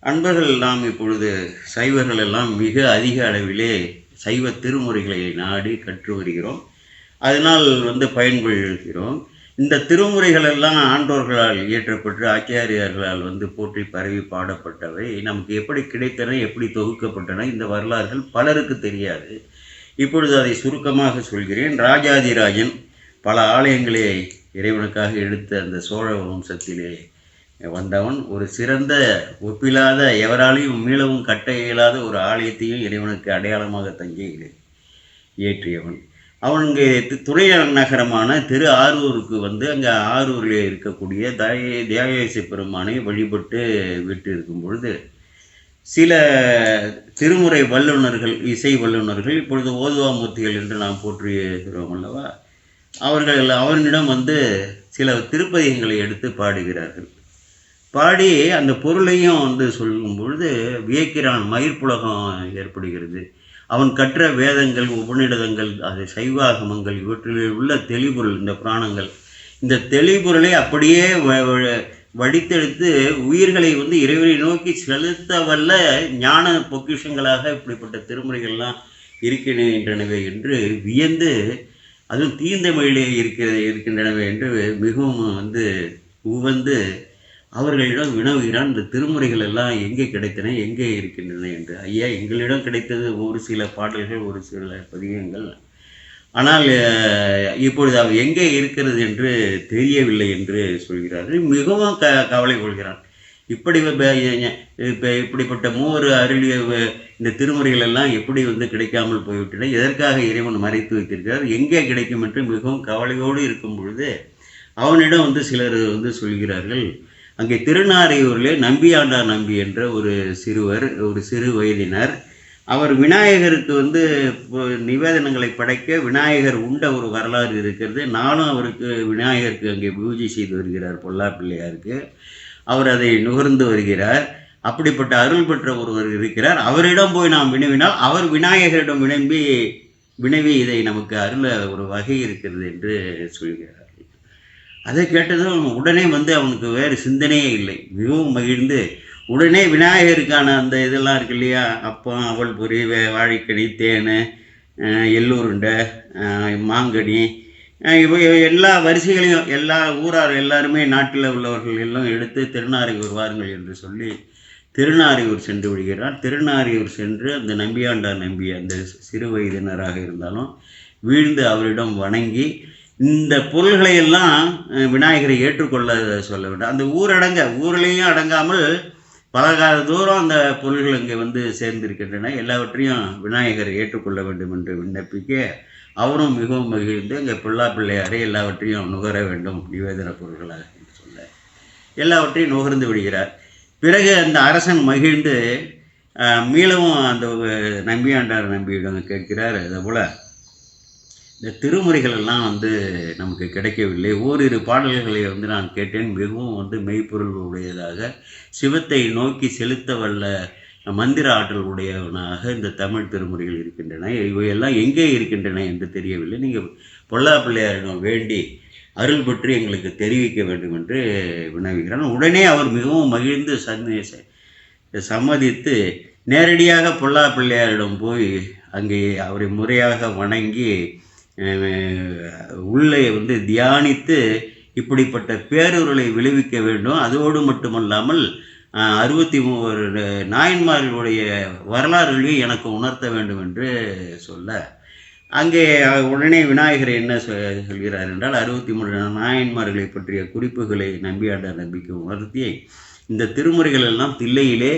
அன்பர்கள் எல்லாம் இப்பொழுது சைவர்கள் எல்லாம் மிக அதிக அளவிலே சைவ திருமுறைகளை நாடி கற்று வருகிறோம். அதனால் வந்து பயன்படுகிறோம் இந்த திருமுறைகள் எல்லாம் ஆண்டோர்களால் இயற்றப்பட்டு ஆச்சாரியார்களால் வந்து போற்றி பரவி பாடப்பட்டவை. நமக்கு எப்படி கிடைத்தன எப்படி தொகுக்கப்பட்டன இந்த வரலாறுகள் பலருக்கு தெரியாது. இப்பொழுது அதை சுருக்கமாக சொல்கிறேன். ராஜாதிராஜன் பல ஆலயங்களை இறைவனுக்காக எடுத்த அந்த சோழ வம்சத்திலே வந்தவன் ஒரு சிறந்த ஒப்பில்லாத எவராலையும் மீளவும் கட்ட இயலாத ஒரு ஆலயத்தையும் இறைவனுக்கு அடையாளமாக தஞ்சையில் இயற்றியவன். அவன் இங்கே துணை நகரமான திரு ஆரூருக்கு வந்து அங்கே ஆரூரில் இருக்கக்கூடிய தய தியாகேச பெருமானை வழிபட்டு விட்டு இருக்கும் பொழுது சில திருமுறை வல்லுநர்கள் இசை வல்லுநர்கள் இப்பொழுது ஓதுவாமூர்த்திகள் என்று நாம் போற்றுகிறோம் அல்லவா? அவர்கள் அவனிடம் வந்து சில திருப்பதிகங்களை எடுத்து பாடுகிறார்கள். பாடி அந்த பொருளையும் வந்து சொல்லும் பொழுது வியக்கிறான் மயிர்ப்புலகம் ஏற்படுகிறது. அவன் கற்ற வேதங்கள் உபநிடதங்கள் அது சைவாகமங்கள் இவற்றில் உள்ள தெளிபொருள் இந்த புராணங்கள். இந்த தெளிபொருளை அப்படியே வ- வ- வடித்தெடுத்து உயிர்களை வந்து இறைவனை நோக்கி செலுத்த வல்ல ஞான பொக்கிஷங்களாக இப்படிப்பட்ட திருமுறைகள்லாம் இருக்கின்றனவே என்று வியந்து அதுவும் தீந்தமிழிலே இருக்கிற இருக்கின்றனவே என்று மிகவும் வந்து உவந்து அவர்களிடம் வினவுகிறான் இந்த திருமுறைகள் எல்லாம் எங்கே கிடைத்தன எங்கே இருக்கின்றன என்று. ஐயா எங்களிடம் கிடைத்தது ஒரு சில பாடல்கள் ஒரு சில பதிகங்கள். ஆனால் இப்பொழுது அவை எங்கே இருக்கிறது என்று தெரியவில்லை என்று சொல்கிறார்கள். மிகவும் க கவலை கொள்கிறான். இப்படி இப்போ இப்படிப்பட்ட மூவர் அருளிய இந்த திருமுறைகள் எல்லாம் எப்படி வந்து கிடைக்காமல் போய்விட்டன? எதற்காக இறைவன் மறைத்து வைத்திருக்கிறார்? எங்கே கிடைக்கும் என்று மிகவும் கவலையோடு இருக்கும் பொழுது அவனிடம் வந்து சிலர் வந்து சொல்கிறார்கள். அங்கே திருநாரையூரிலே நம்பியாண்டார் நம்பி என்ற ஒரு சிறுவர் ஒரு சிறு வயதினர். அவர் விநாயகருக்கு வந்து இப்போ நிவேதனங்களை படைக்க விநாயகர் உண்ட ஒரு வரலாறு இருக்கிறது. நானும் அவருக்கு விநாயகருக்கு அங்கே பூஜை செய்து வருகிறார் பொல்லா பிள்ளையாருக்கு அவர் அதை நுகர்ந்து வருகிறார். அப்படிப்பட்ட அருள் பெற்ற ஒருவர் இருக்கிறார். அவரிடம் போய் நாம் வினவினால் அவர் விநாயகரிடம் வினம்பி வினவி இதை நமக்கு அருள ஒரு வகை இருக்கிறது என்று சொல்கிறார். அதை கேட்டதும் உடனே வந்து அவனுக்கு வேறு சிந்தனையே இல்லை. மிகவும் மகிழ்ந்து உடனே விநாயகருக்கான அந்த இதெல்லாம் இருக்கு இல்லையா? அப்பம் அவள் பொரி வே வாழைக்கனி தேன் எல்லூருண்டை எள்ளுருண்டை மாங்கனி இவை எல்லா வரிசைகளையும் எல்லா ஊரார் எல்லாருமே நாட்டில் உள்ளவர்கள் எல்லாம் எடுத்து திருநாரையூர் வாருங்கள் என்று சொல்லி திருநாரையூர் சென்று விடுகிறார். திருநாரையூர் சென்று அந்த நம்பியாண்டார் நம்பி அந்த சிறு வயதினராக இருந்தாலும் வீழ்ந்து அவரிடம் வணங்கி இந்த பொருள்களை எல்லாம் விநாயகரை ஏற்றுக்கொள்ள சொல்ல வேண்டும். அந்த ஊரடங்க ஊரிலையும் அடங்காமல் பல கால தூரம் அந்த பொருள்கள் இங்கே வந்து சேர்ந்திருக்கின்றன. எல்லாவற்றையும் விநாயகர் ஏற்றுக்கொள்ள வேண்டும் என்று விண்ணப்பிக்க அவரும் மிகவும் மகிழ்ந்து இங்கே பிள்ளா பிள்ளையாரை எல்லாவற்றையும் நுகர வேண்டும் நிவேதன பொருள்களாக என்று சொல்ல. எல்லாவற்றையும் நுகர்ந்து விடுகிறார். பிறகு அந்த அரசன் மகிழ்ந்து மீளவும் அந்த நம்பியாண்டார் நம்பியிடம் கேட்கிறார். அதே போல் இந்த திருமுறைகள் எல்லாம் வந்து நமக்கு கிடைக்கவில்லை. ஓரிரு பாடல்களை வந்து நான் கேட்டேன். மிகவும் வந்து மெய்ப்பொருள் உடையதாக சிவத்தை நோக்கி செலுத்த வல்ல மந்திர ஆற்றல் உடையவனாக இந்த தமிழ் திருமுறைகள் இருக்கின்றன. இவையெல்லாம் எங்கே இருக்கின்றன என்று தெரியவில்லை. நீங்கள் பொல்லா பிள்ளையாரிடம் வேண்டி அருள் பற்றி எங்களுக்கு தெரிவிக்க வேண்டும் என்று வினவுகிறான். உடனே அவர் மிகவும் மகிழ்ந்து சந்தி சம்மதித்து நேரடியாக பொல்லா பிள்ளையாரிடம் போய் அங்கே அவரை முறையாக வணங்கி உள்ளே வந்து தியானித்து இப்படிப்பட்ட பேரூர்களை விளைவிக்க வேண்டும். அதோடு மட்டுமல்லாமல் அறுபத்தி மூவர் நாயன்மார்களுடைய வரலாறுகளையும் எனக்கு உணர்த்த வேண்டும் என்று சொல்ல. அங்கே உடனே விநாயகர் என்ன சொல்கிறார் என்றால் அறுபத்தி மூன்று நாயன்மார்களை பற்றிய குறிப்புகளை நம்பியாண்ட நம்பிக்கை உணர்த்தி இந்த திருமுறைகள் எல்லாம் தில்லையிலே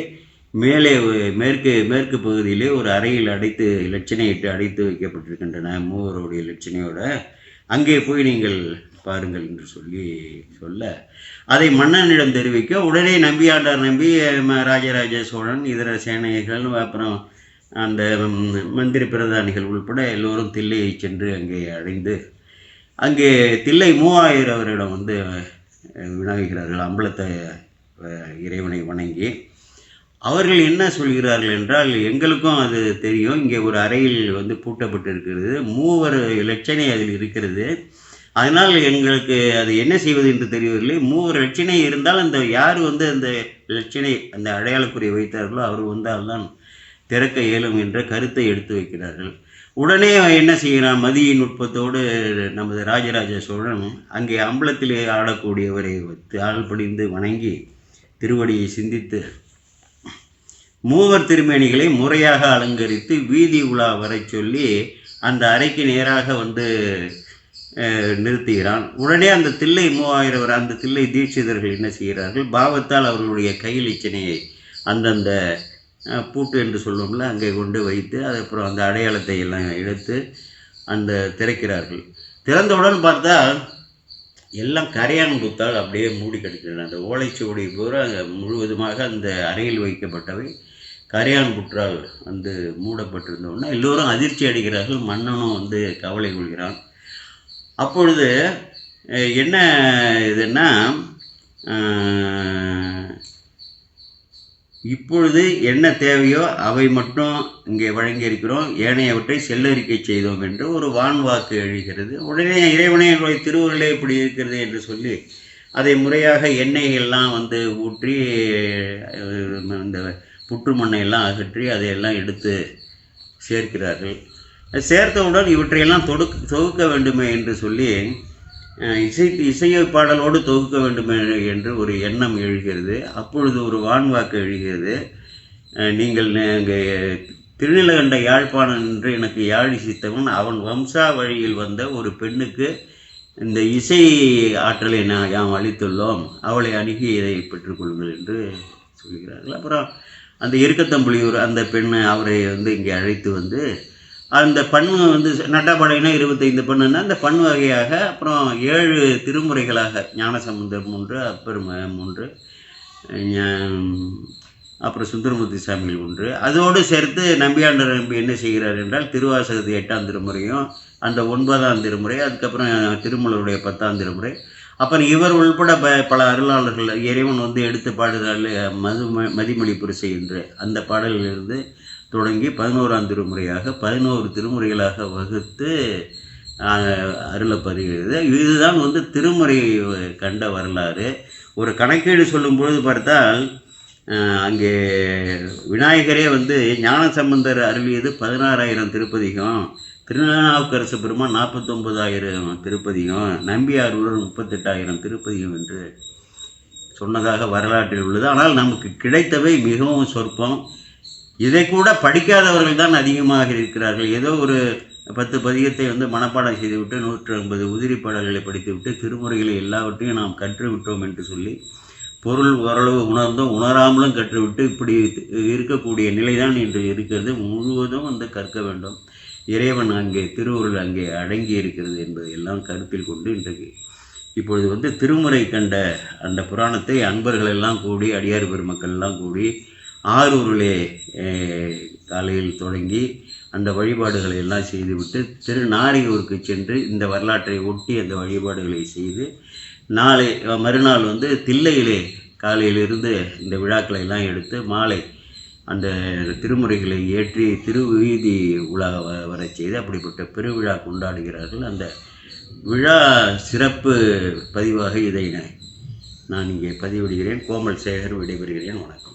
மேலே மேற்கு மேற்கு பகுதியிலே ஒரு அறையில் அடைத்து லட்சணையிட்டு அடைத்து வைக்கப்பட்டிருக்கின்றன மூவருடைய லட்சணையோட அங்கே போய் நீங்கள் பாருங்கள் என்று சொல்லி சொல்ல. அதை மன்னனிடம் தெரிவிக்க உடனே நம்பியாண்டார் நம்பி ம- ராஜராஜ சோழன் இதர சேனைகள் அப்புறம் அந்த மந்திரி பிரதானிகள் உள்பட எல்லோரும் தில்லையை சென்று அங்கே அடைந்து அங்கே தில்லை மூவாயிரம் அவரிடம் வந்து அஹ், வினவுகிறார்கள் அம்பலத்தை இறைவனை வணங்கி அவர்கள் என்ன சொல்கிறார்கள் என்றால் எங்களுக்கும் அது தெரியும். இங்கே ஒரு அறையில் வந்து பூட்டப்பட்டு இருக்கிறது மூவர் லட்சணை அதில் இருக்கிறது. அதனால் எங்களுக்கு அது என்ன செய்வது என்று தெரியவில்லை. மூவர் லட்சணை இருந்தால் அந்த யார் வந்து அந்த லட்சணை அந்த அடையாளக்குறியை வைத்தார்களோ அவர் வந்தால்தான் திறக்க இயலும் என்ற கருத்தை எடுத்து வைக்கிறார்கள். உடனே அவன் என்ன செய்கிறான்? மதியின் நுட்பத்தோடு நமது ராஜராஜ சோழன் அங்கே அம்பலத்திலே ஆடக்கூடியவரை ஆள் படிந்து வணங்கி திருவடியை சிந்தித்து மூவர் திருமேனிகளை முறையாக அலங்கரித்து வீதி உலா வரச் சொல்லி அந்த அறைக்கு நேராக வந்து நிறுத்துகிறான். உடனே அந்த தில்லை மூவாயிரம் அந்த தில்லை தீட்சிதர்கள் என்ன செய்கிறார்கள்? பாவத்தால் அவர்களுடைய கையில் இச்சனையை அந்தந்த பூட்டு என்று சொல்லுவோம்ல அங்கே கொண்டு வைத்து அதுக்கப்புறம் அந்த அடையாளத்தை எல்லாம் எடுத்து அந்த திறக்கிறார்கள். திறந்தவுடன் பார்த்தா எல்லாம் கரையான் குத்தால் அப்படியே மூடி கிடக்கிறது அந்த ஓலைச்சுவடி பூரா முழுவதுமாக அந்த அறையில் வைக்கப்பட்டவை. கரையான் குற்றால் வந்து மூடப்பட்டிருந்தோன்னா எல்லோரும் அதிர்ச்சி அடைகிறார்கள் மன்னனும் வந்து கவலை கொள்கிறான். அப்பொழுது என்ன இதுன்னா இப்பொழுது என்ன தேவையோ அவை மட்டும் இங்கே வழங்கியிருக்கிறோம். ஏனையவற்றை செல்லறிக்கை செய்தோம் என்று ஒரு வான்வாக்கு எழுகிறது. உடனே இறைவனே என்னுடைய திருவுருளே இப்படி இருக்கிறது என்று சொல்லி அதை முறையாக எண்ணெய் எல்லாம் வந்து ஊற்றி இந்த புற்று மண்ணை எல்லாம் அகற்றி அதையெல்லாம் எடுத்து சேர்க்கிறார்கள். சேர்த்தவுடன் இவற்றையெல்லாம் தொடுக் தொகுக்க வேண்டுமே என்று சொல்லி இசை இசையை பாடலோடு தொகுக்க வேண்டும் என்று ஒரு எண்ணம் எழுகிறது. அப்பொழுது ஒரு வான்வாக்கு எழுகிறது. நீங்கள் அங்கே திருநிலகண்ட யாழ்ப்பாணன் என்று எனக்கு யாழ் இசைத்தவன் அவன் வம்சா வழியில் வந்த ஒரு பெண்ணுக்கு இந்த இசை ஆற்றலை நான் யாம் அளித்துள்ளோம். அவளை அணுகி இதை பெற்றுக்கொள்ளுங்கள் என்று சொல்கிறார்கள். அப்புறம் அந்த இருக்கத்தம்புலியூர் அந்த பெண்ணை அவரை வந்து இங்கே அழைத்து வந்து அந்த பண் வந்து நட்டாப்பாடைனா இருபத்தைந்து பண்ணுன்னா அந்த பண் வகையாக அப்புறம் ஏழு திருமுறைகளாக ஞானசமுந்தர் மூன்று அப்பர் மூன்று அப்புறம் சுந்தரமூர்த்தி சாமிகள் ஒன்று அதோடு சேர்த்து நம்பியாண்டர் நம்பி என்ன செய்கிறார் என்றால் திருவாசகத்து எட்டாம் திருமுறையும் அந்த ஒன்பதாம் திருமுறை அதுக்கப்புறம் திருமலருடைய பத்தாம் திருமுறை. அப்புறம் இவர் உள்பட ப பல அருளாளர்கள் இறைவன் வந்து எடுத்து பாடுகிறாள் மது மதிமொழி புரிசை என்று அந்த பாடலிலிருந்து தொடங்கி பதினோராம் திருமுறையாக பதினோரு திருமுறைகளாக வகுத்து அருளப்படுகிறது இதுதான் வந்து திருமுறை கண்ட வரலாறு. ஒரு கணக்கீடு சொல்லும் பொழுது பார்த்தால் அங்கே விநாயகரே வந்து ஞானசம்பந்தர் அருளியது பதினாறாயிரம் திருப்பதிகம் திருநாவுக்கரசு பெருமான் நாற்பத்தொம்பதாயிரம் திருப்பதிகம் நம்பியாரூர் முப்பத்தெட்டாயிரம் திருப்பதிகம் என்று சொன்னதாக வரலாற்றில் உள்ளது. ஆனால் நமக்கு கிடைத்தவை மிகவும் சொற்பம். இதை கூட படிக்காதவர்கள் தான் அதிகமாக இருக்கிறார்கள். ஏதோ ஒரு பத்து பதிகத்தை வந்து மனப்பாடம் செய்துவிட்டு நூற்று ஐம்பது உதிரி பாடல்களை படித்துவிட்டு திருமுறைகளை எல்லாவற்றையும் நாம் கற்றுவிட்டோம் என்று சொல்லி பொருள் ஓரளவு உணர்ந்தும். உணராமலும் கற்றுவிட்டு இப்படி இருக்கக்கூடிய நிலைதான் இன்று இருக்கிறது. முழுவதும் வந்து கற்க வேண்டும். இறைவன் அங்கே திருவுருள் அங்கே அடங்கி இருக்கிறது என்பதை எல்லாம் கருத்தில் கொண்டு இன்றைக்கு இப்பொழுது வந்து திருமுறை கண்ட அந்த புராணத்தை அன்பர்கள் எல்லாம் கூடி அடியார் பெருமக்கள் எல்லாம் கூடி ஆரூரிலே காலையில் தொடங்கி அந்த வழிபாடுகளை எல்லாம் செய்துவிட்டு திருநாரையூருக்கு சென்று இந்த வரலாற்றை ஒட்டி அந்த வழிபாடுகளை செய்து நாளை மறுநாள் வந்து தில்லையிலே காலையிலிருந்து இந்த விழாக்களை எல்லாம் எடுத்து மாலை அந்த திருமுறைகளை ஏற்றி திருவீதி உலா வ- வரச் செய்து அப்படிப்பட்ட பெருவிழா கொண்டாடுகிறார்கள். அந்த விழா சிறப்பு பதிவாக இதை நான் நான் இங்கே பதிவிடுகிறேன். கோமல் சேகர் விடைபெறுகிறேன். வணக்கம்.